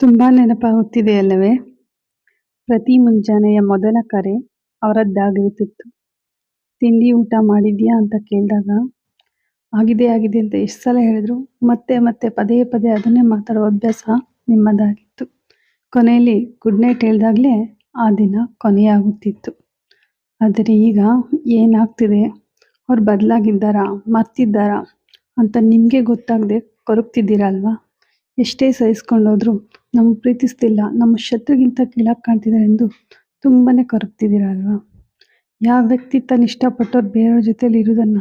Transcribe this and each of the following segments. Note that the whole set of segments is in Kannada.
ತುಂಬಾ ನೆನಪಾಗುತ್ತಿದೆಯಲ್ಲವೇ? ಪ್ರತಿ ಮುಂಜಾನೆಯ ಮೊದಲ ಕರೆ ಅವರದ್ದಾಗಿರುತ್ತಿತ್ತು. ತಿಂಡಿ ಊಟ ಮಾಡಿದ್ಯಾ ಅಂತ ಕೇಳಿದಾಗ ಆಗಿದೆ ಆಗಿದೆ ಅಂತ ಎಷ್ಟು ಸಲ ಹೇಳಿದ್ರು ಮತ್ತೆ ಮತ್ತೆ ಪದೇ ಪದೇ ಅದನ್ನೇ ಮಾತಾಡುವ ಅಭ್ಯಾಸ ನಿಮ್ಮದಾಗಿತ್ತು. ಕೊನೆಯಲ್ಲಿ ಗುಡ್ ನೈಟ್ ಹೇಳಿದಾಗಲೇ ಆ ದಿನ ಕೊನೆಯಾಗುತ್ತಿತ್ತು. ಆದರೆ ಈಗ ಏನಾಗ್ತಿದೆ, ಅವ್ರು ಬದಲಾಗಿದ್ದಾರಾ, ಮರ್ತಿದ್ದಾರಾ ಅಂತ ನಿಮಗೆ ಗೊತ್ತಾಗದೆ ಕೊರಗ್ತಿದ್ದೀರಲ್ವಾ ಎಷ್ಟೇ ಸಹಿಸ್ಕೊಂಡೋದ್ರೂ ನಮ್ಮನ್ನ ಪ್ರೀತಿಸ್ತಿಲ್ಲ, ನಮ್ಮ ಶತ್ರುಗಿಂತ ಕೀಳಾಗಿ ಕಾಣ್ತಿದ್ದಾರೆ ಎಂದು ತುಂಬಾನೇ ಕೊರಗ್ತಿದ್ದೀರ ಅಲ್ವಾ? ಯಾವ ವ್ಯಕ್ತಿ ತನ್ನ ಇಷ್ಟಪಟ್ಟವ್ರು ಬೇರೆಯವ್ರ ಜೊತೆಲಿ ಇರೋದನ್ನ,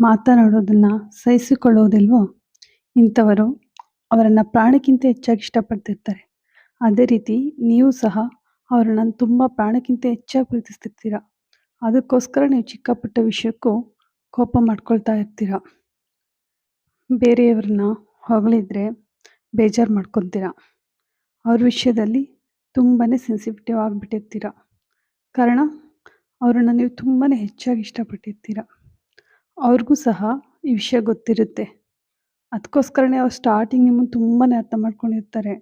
ಮಾತನಾಡೋದನ್ನು ಸಹಿಸಿಕೊಳ್ಳೋದಿಲ್ವೋ ಇಂಥವರು ಅವರನ್ನು ಪ್ರಾಣಕ್ಕಿಂತ ಹೆಚ್ಚಾಗಿ ಇಷ್ಟಪಡ್ತಿರ್ತಾರೆ. ಅದೇ ರೀತಿ ನೀವು ಸಹ ಅವರನ್ನು ತುಂಬ ಪ್ರಾಣಕ್ಕಿಂತ ಹೆಚ್ಚಾಗಿ ಪ್ರೀತಿಸ್ತಿರ್ತೀರ. ಅದಕ್ಕೋಸ್ಕರ ನೀವು ಚಿಕ್ಕ ಪುಟ್ಟ ವಿಷಯಕ್ಕೂ ಕೋಪ ಮಾಡ್ಕೊಳ್ತಾ ಇರ್ತೀರ. ಬೇರೆಯವ್ರನ್ನ ಹೊಗಳಿದ್ರೆ ಬೇಜಾರು ಮಾಡ್ಕೊತೀರ. ಅವ್ರ ವಿಷಯದಲ್ಲಿ ತುಂಬಾ ಸೆನ್ಸಿಟಿವ್ ಆಗಿಬಿಟ್ಟಿರ್ತೀರ. ಕಾರಣ ಅವ್ರನ್ನ ನೀವು ತುಂಬಾ ಹೆಚ್ಚಾಗಿ ಇಷ್ಟಪಟ್ಟಿರ್ತೀರ. ಅವ್ರಿಗೂ ಸಹ ಈ ವಿಷಯ ಗೊತ್ತಿರುತ್ತೆ. ಅದಕ್ಕೋಸ್ಕರನೇ ಅವ್ರು ಸ್ಟಾರ್ಟಿಂಗ್ ನಿಮ್ಮನ್ನು ತುಂಬಾ ಅರ್ಥ ಮಾಡ್ಕೊಂಡಿರ್ತಾರೆ.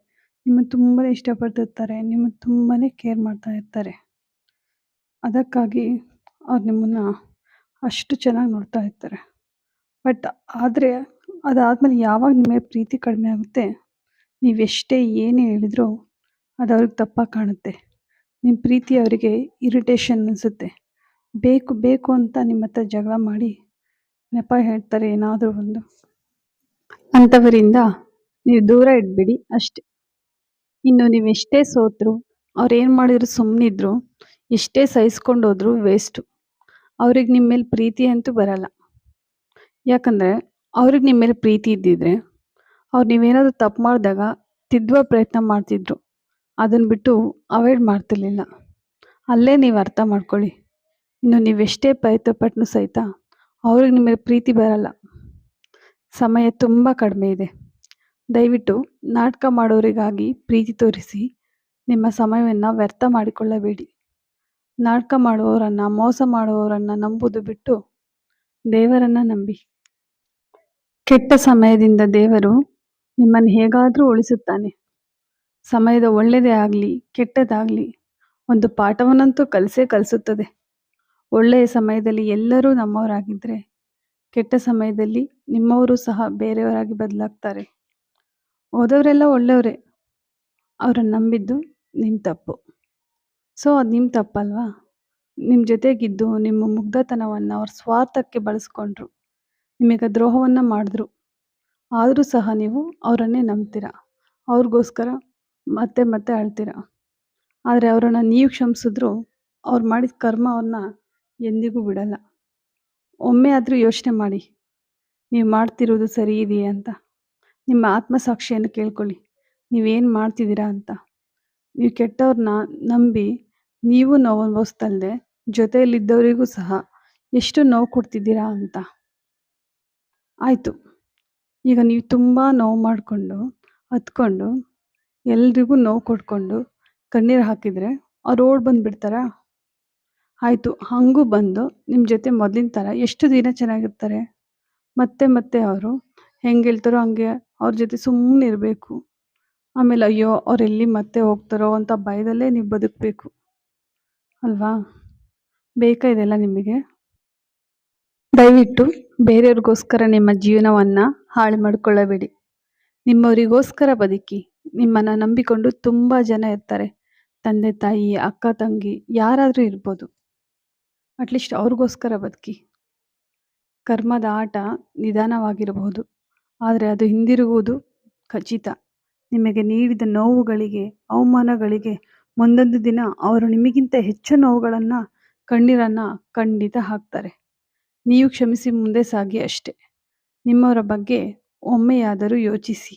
ನಿಮ್ಮನ್ನು ತುಂಬಾ ಇಷ್ಟಪಡ್ತಿರ್ತಾರೆ. ನಿಮ್ಮನ್ನು ತುಂಬಾ ಕೇರ್ ಮಾಡ್ತಾ ಇರ್ತಾರೆ. ಅದಕ್ಕಾಗಿ ಅವ್ರು ನಿಮ್ಮನ್ನು ಅಷ್ಟು ಚೆನ್ನಾಗಿ ನೋಡ್ತಾ ಇರ್ತಾರೆ. ಬಟ್ ಆದರೆ ಅದಾದಮೇಲೆ ಯಾವಾಗ ನಿಮಗೆ ಪ್ರೀತಿ ಕಡಿಮೆ ಆಗುತ್ತೆ, ನೀವೆಷ್ಟೇ ಏನೇ ಹೇಳಿದ್ರೂ ಅದು ಅವ್ರಿಗೆ ತಪ್ಪಾಗಿ ಕಾಣುತ್ತೆ. ನಿಮ್ಮ ಪ್ರೀತಿ ಅವರಿಗೆ ಇರಿಟೇಷನ್ ಅನಿಸುತ್ತೆ. ಬೇಕು ಬೇಕು ಅಂತ ನಿಮ್ಮ ಹತ್ರ ಜಗಳ ಮಾಡಿ ನೆಪ ಹೇಳ್ತಾರೆ ಏನಾದರೂ ಒಂದು. ಅಂಥವರಿಂದ ನೀವು ದೂರ ಇಡ್ಬಿಡಿ ಅಷ್ಟೆ ಇನ್ನು ನೀವೆಷ್ಟೇ ಸೋತರು ಅವ್ರು ಏನು ಮಾಡಿದ್ರು ಸುಮ್ಮನಿದ್ರು, ಎಷ್ಟೇ ಸಹಿಸ್ಕೊಂಡು ಹೋದ್ರು ವೇಸ್ಟು. ಅವ್ರಿಗೆ ನಿಮ್ಮ ಮೇಲೆ ಪ್ರೀತಿ ಅಂತೂ ಬರಲ್ಲ. ಯಾಕಂದರೆ ಅವ್ರಿಗೆ ನಿಮ್ಮ ಮೇಲೆ ಪ್ರೀತಿ ಇದ್ದಿದ್ರೆ, ಅವ್ರು ನೀವೇನಾದರೂ ತಪ್ಪು ಮಾಡಿದಾಗ ತಿದ್ದುವ ಪ್ರಯತ್ನ ಮಾಡ್ತಿದ್ರು. ಅದನ್ನ ಬಿಟ್ಟು ಅವಾಯ್ಡ್ ಮಾಡ್ತಿರ್ಲಿಲ್ಲ. ಅಲ್ಲೇ ನೀವು ಅರ್ಥ ಮಾಡ್ಕೊಳ್ಳಿ. ಇನ್ನು ನೀವೆಷ್ಟೇ ಪ್ರಯತ್ನ ಪಟ್ಟನು ಸಹಿತ ಅವ್ರಿಗೆ ನಿಮಗೆ ಪ್ರೀತಿ ಬರಲ್ಲ. ಸಮಯ ತುಂಬ ಕಡಿಮೆ ಇದೆ. ದಯವಿಟ್ಟು ನಾಟಕ ಮಾಡೋರಿಗಾಗಿ ಪ್ರೀತಿ ತೋರಿಸಿ ನಿಮ್ಮ ಸಮಯವನ್ನು ವ್ಯರ್ಥ ಮಾಡಿಕೊಳ್ಳಬೇಡಿ. ನಾಟಕ ಮಾಡುವವರನ್ನು, ಮೋಸ ಮಾಡುವವರನ್ನು ನಂಬುವುದು ಬಿಟ್ಟು ದೇವರನ್ನು ನಂಬಿ. ಕೆಟ್ಟ ಸಮಯದಿಂದ ದೇವರು ನಿಮ್ಮನ್ನು ಹೇಗಾದರೂ ಉಳಿಸುತ್ತಾನೆ. ಸಮಯದ ಒಳ್ಳೆಯದೇ ಆಗಲಿ, ಕೆಟ್ಟದಾಗಲಿ ಒಂದು ಪಾಠವನ್ನಂತೂ ಕಲಿಸೇ ಕಲಿಸುತ್ತದೆ. ಒಳ್ಳೆಯ ಸಮಯದಲ್ಲಿ ಎಲ್ಲರೂ ನಮ್ಮವರಾಗಿದ್ದರೆ, ಕೆಟ್ಟ ಸಮಯದಲ್ಲಿ ನಿಮ್ಮವರು ಸಹ ಬೇರೆಯವರಾಗಿ ಬದಲಾಗ್ತಾರೆ. ಹೋದವರೆಲ್ಲ ಒಳ್ಳೆಯವರೇ. ಅವರನ್ನು ನಂಬಿದ್ದು ನಿಮ್ಮ ತಪ್ಪು. ಸೊ ಅದು ನಿಮ್ಮ ತಪ್ಪಲ್ವಾ? ನಿಮ್ಮ ಜೊತೆಗಿದ್ದು ನಿಮ್ಮ ಮುಗ್ಧತನವನ್ನು ಅವ್ರ ಸ್ವಾರ್ಥಕ್ಕೆ ಬಳಸ್ಕೊಂಡ್ರು. ನಿಮಗೆ ದ್ರೋಹವನ್ನು ಮಾಡಿದ್ರು. ಆದರೂ ಸಹ ನೀವು ಅವರನ್ನೇ ನಂಬ್ತೀರ. ಅವ್ರಿಗೋಸ್ಕರ ಮತ್ತೆ ಮತ್ತೆ ಅಳ್ತೀರ. ಆದರೆ ಅವರನ್ನು ನೀವು ಕ್ಷಮಿಸಿದ್ರು ಅವ್ರು ಮಾಡಿದ ಕರ್ಮ ಅವ್ರನ್ನ ಎಂದಿಗೂ ಬಿಡಲ್ಲ. ಒಮ್ಮೆ ಆದರೂ ಯೋಚನೆ ಮಾಡಿ. ನೀವು ಮಾಡ್ತಿರೋದು ಸರಿ ಇದೆಯಾ ಅಂತ. ನಿಮ್ಮ ಆತ್ಮಸಾಕ್ಷಿಯನ್ನು ಕೇಳ್ಕೊಳ್ಳಿ. ನೀವೇನು ಮಾಡ್ತಿದ್ದೀರಾ ಅಂತ. ನೀವು ಕೆಟ್ಟವ್ರನ್ನ ನಂಬಿ ನೀವು ನೋವು ಅನುಭವಿಸ್ತಲ್ಲದೆ ಜೊತೆಯಲ್ಲಿದ್ದವರಿಗೂ ಸಹ ಎಷ್ಟು ನೋವು ಕೊಡ್ತಿದ್ದೀರಾ ಅಂತ. ಆಯಿತು. ಈಗ ನೀವು ತುಂಬ ನೋವು ಮಾಡಿಕೊಂಡು, ಹತ್ಕೊಂಡು ಎಲ್ರಿಗೂ ನೋವು ಕೊಟ್ಕೊಂಡು, ಕಣ್ಣೀರು ಹಾಕಿದರೆ ಅವ್ರು ಓಡ್ ಬಂದುಬಿಡ್ತಾರ ಆಯಿತು ಹಾಗೂ ಬಂದು ನಿಮ್ಮ ಜೊತೆ ಮೊದಲಿನ ಥರ ಎಷ್ಟು ದಿನ ಚೆನ್ನಾಗಿರ್ತಾರೆ? ಮತ್ತೆ ಮತ್ತೆ ಅವರು ಹೆಂಗೆ ಹೇಳ್ತಾರೋ ಹಂಗೆ ಅವ್ರ ಜೊತೆ ಸುಮ್ಮನೆ ಇರಬೇಕು. ಆಮೇಲೆ ಅಯ್ಯೋ ಅವರೆಲ್ಲಿ ಮತ್ತೆ ಹೋಗ್ತಾರೋ ಅಂತ ಭಯದಲ್ಲೇ ನೀವು ಬದುಕಬೇಕು. ಅಲ್ವಾ? ಬೇಕಾ ಇದೆಲ್ಲ ನಿಮಗೆ? ದಯವಿಟ್ಟು ಬೇರೆಯವ್ರಿಗೋಸ್ಕರ ನಿಮ್ಮ ಜೀವನವನ್ನು ಹಾಳು ಮಾಡಿಕೊಳ್ಳಬೇಡಿ. ನಿಮ್ಮವರಿಗೋಸ್ಕರ ಬದುಕಿ. ನಿಮ್ಮನ್ನು ನಂಬಿಕೊಂಡು ತುಂಬ ಜನ ಇರ್ತಾರೆ. ತಂದೆ ತಾಯಿ, ಅಕ್ಕ ತಂಗಿ ಯಾರಾದರೂ ಇರ್ಬೋದು. ಅಟ್ಲೀಸ್ಟ್ ಅವ್ರಿಗೋಸ್ಕರ ಬದುಕಿ. ಕರ್ಮದ ಆಟ ನಿಧಾನವಾಗಿರಬಹುದು. ಆದರೆ ಅದು ಹಿಂದಿರುಗುವುದು ಖಚಿತ. ನಿಮಗೆ ನೀಡಿದ ನೋವುಗಳಿಗೆ, ಅವಮಾನಗಳಿಗೆ ಮುಂದೊಂದು ದಿನ ಅವರು ನಿಮಗಿಂತ ಹೆಚ್ಚು ನೋವುಗಳನ್ನು ಕಣ್ಣೀರನ್ನು ಖಂಡಿತ ಹಾಕ್ತಾರೆ. ನೀವು ಕ್ಷಮಿಸಿ ಮುಂದೆ ಸಾಗಿ ಅಷ್ಟೇ. ನಿಮ್ಮವರ ಬಗ್ಗೆ ಒಮ್ಮೆಯಾದರೂ ಯೋಚಿಸಿ.